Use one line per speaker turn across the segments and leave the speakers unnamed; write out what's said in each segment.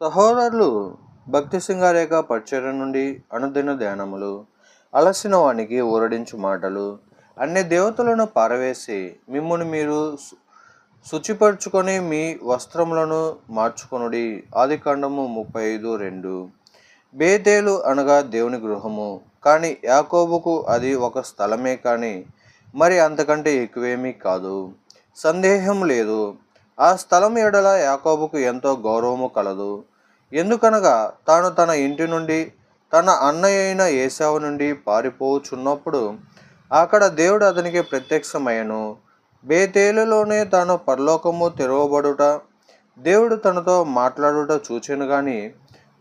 సహోదరులు భక్తి సింగారేఖ పరిచయం నుండి అనుదిన ధ్యానములు అలసిన వానికి ఊరడించు మాటలు అన్ని దేవతలను పారవేసి మిమ్మల్ని మీరు శుచిపరుచుకొని మీ వస్త్రములను మార్చుకొనుడి. ఆది కాండము ముప్పై ఐదు రెండు. బేతేలు అనగా దేవుని గృహము కానీ యాకోబుకు అది ఒక స్థలమే కానీ మరి అంతకంటే ఎక్కువేమీ కాదు. సందేహం లేదు. ఆ స్థలం ఎడల యాకోబుకు ఎంతో గౌరవము కలదు. ఎందుకనగా తాను తన ఇంటి నుండి తన అన్నయ్య అయిన ఏసావు నుండి పారిపోచున్నప్పుడు అక్కడ దేవుడు అతనికి ప్రత్యక్షమయ్యను. బేతేలులోనే తాను పరలోకము తెరవబడుట దేవుడు తనతో మాట్లాడుట చూచాను కానీ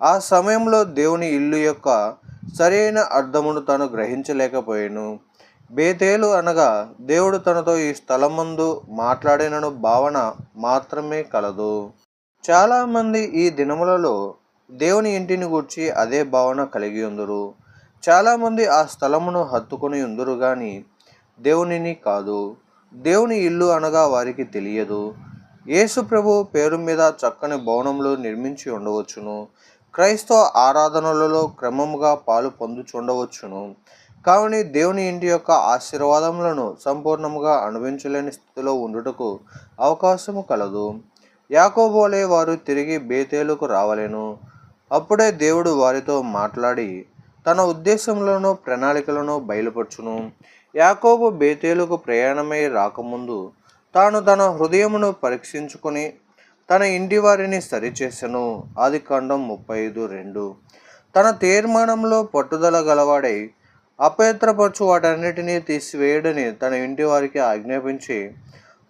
ఆ సమయంలో దేవుని ఇల్లు యొక్క సరైన అర్థమును తాను గ్రహించలేకపోయాను. బేతేలు అనగా దేవుడు తనతో ఈ స్థలమందు మాట్లాడినను భావన మాత్రమే కలదు. చాలామంది ఈ దినములలో దేవుని ఇంటిని గూర్చి అదే భావన కలిగి ఉందరు. చాలామంది ఆ స్థలమును హత్తుకొని ఉందరు కానీ దేవునిని కాదు. దేవుని ఇల్లు అనగా వారికి తెలియదు. యేసు ప్రభు పేరు మీద చక్కని భవనములు నిర్మించి ఉండవచ్చును. క్రైస్తవ ఆరాధనలలో క్రమముగా పాలు పొందుచుండవచ్చును. కావున దేవుని ఇంటి యొక్క ఆశీర్వాదములను సంపూర్ణముగా అనుభవించలేని స్థితిలో ఉండుటకు అవకాశము కలదు. యాకోబోలే వారు తిరిగి బేతేలుకు రావలేను. అప్పుడే దేవుడు వారితో మాట్లాడి తన ఉద్దేశంలోనూ ప్రణాళికలను బయలుపరచును. యాకోబు బేతేలుకు ప్రయాణమై రాకముందు తాను తన హృదయమును పరీక్షించుకొని తన ఇంటి వారిని సరిచేసెను. ఆది కాండం ముప్పై ఐదు రెండు. తన తీర్మానంలో పట్టుదల గలవాడై అపవిత్రపరచు వాటన్నిటినీ తీసివేయడని తన ఇంటి వారికి ఆజ్ఞాపించి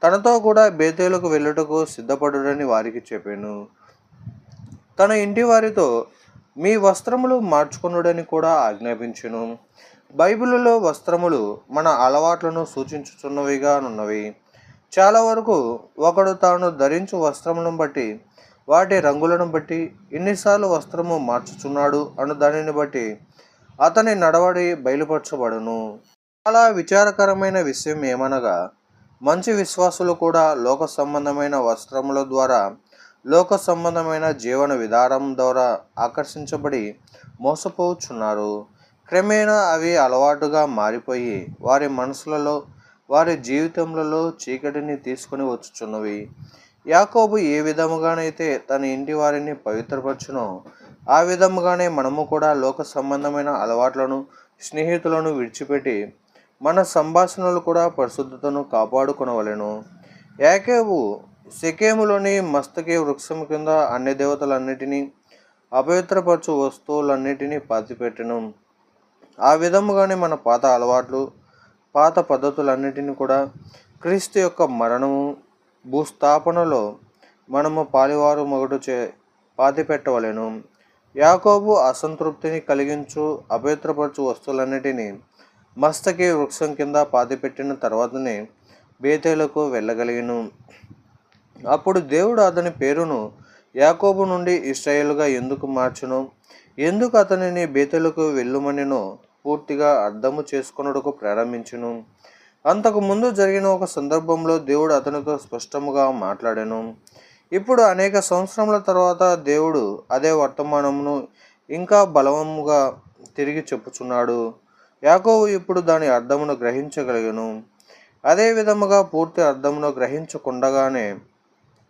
తనతో కూడా బేతేలకు వెళ్ళుటకు సిద్ధపడుడని వారికి చెప్పాను. తన ఇంటి వారితో మీ వస్త్రములు మార్చుకునుడని కూడా ఆజ్ఞాపించను. బైబిలులో వస్త్రములు మన అలవాట్లను సూచించుచున్నవిగా ఉన్నవి చాలా వరకు ఒకడు తాను ధరించు వస్త్రములను బట్టి వాటి రంగులను బట్టి ఎన్నిసార్లు వస్త్రము మార్చుచున్నాడు అను దానిని బట్టి అతని నడవడి బయలుపరచబడును. చాలా విచారకరమైన విషయం ఏమనగా మంచి విశ్వాసులు కూడా లోక సంబంధమైన వస్త్రముల ద్వారా లోక సంబంధమైన జీవన విధానం ద్వారా ఆకర్షించబడి మోసపోవచ్చున్నారు క్రమేణా అవి అలవాటుగా మారిపోయి వారి మనసులలో వారి జీవితములలో చీకటిని తీసుకొని వచ్చుచున్నవి. యాకోబు ఏ విధముగానైతే తన ఇంటి వారిని పవిత్రపరచునో ఆ విధముగానే మనము కూడా లోక సంబంధమైన అలవాట్లను స్నేహితులను విడిచిపెట్టి మన సంభాషణలు కూడా పరిశుద్ధతను కాపాడుకొనవలెను. యాకేబు సెకేములోని మస్తకి వృక్షం కింద అన్ని దేవతలన్నిటినీ అపవిత్రపరచు వస్తువులన్నిటినీ పాతిపెట్టను. ఆ విధముగానే మన పాత అలవాట్లు పాత పద్ధతులన్నిటిని కూడా క్రీస్తు యొక్క మరణము భూస్థాపనలో మనము పాలివారు మొగటు చే పాతిపెట్టవలెను. యాకోబు అసంతృప్తిని కలిగించు అపవిత్రపరచు వస్తువులన్నిటినీ మస్తకి వృక్షం కింద పాతిపెట్టిన తర్వాతనే బేతేలకు వెళ్ళగలిగిను. అప్పుడు దేవుడు అతని పేరును యాకోబు నుండి ఇస్రాయేల్గా ఎందుకు మార్చును? ఎందుకు అతనిని బేతలకు వెళ్ళుమనినో పూర్తిగా అర్థము చేసుకొనుటకు ప్రారంభించును. అంతకుముందు జరిగిన ఒక సందర్భంలో దేవుడు అతనితో స్పష్టముగా మాట్లాడాను. ఇప్పుడు అనేక సంవత్సరముల తర్వాత దేవుడు అదే వర్తమానమును ఇంకా బలముగా తిరిగి చెప్పుచున్నాడు. యాకోవు ఇప్పుడు దాని అర్థమును గ్రహించగలిగను. అదే విధముగా పూర్తి అర్థమును గ్రహించకుండగానే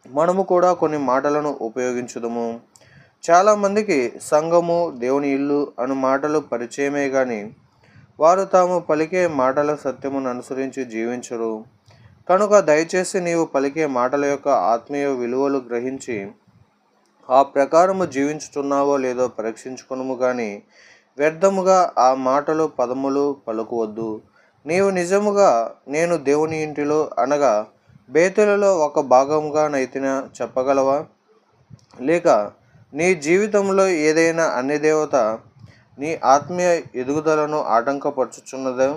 మనము కూడా కొన్ని మాటలను ఉపయోగించుదము. చాలామందికి సంఘము దేవుని ఇల్లు అను మాటలు పరిచయమే కానీ వారు తాము పలికే మాటల సత్యమును అనుసరించి జీవించరు. కనుక దయచేసి నీవు పలికే మాటల యొక్క ఆత్మీయ విలువలు గ్రహించి ఆ ప్రకారము జీవించుతున్నావో లేదో పరీక్షించుకునుము కానీ వ్యర్థముగా ఆ మాటలు పదములు పలుకువద్దు. నీవు నిజముగా నేను దేవుని ఇంటిలో అనగా బేతులలో ఒక భాగముగానైతేనా చెప్పగలవా? లేక నీ జీవితంలో ఏదైనా అన్ని దేవత నీ ఆత్మీయ ఎదుగుదలను ఆటంకపరచుచున్నదా?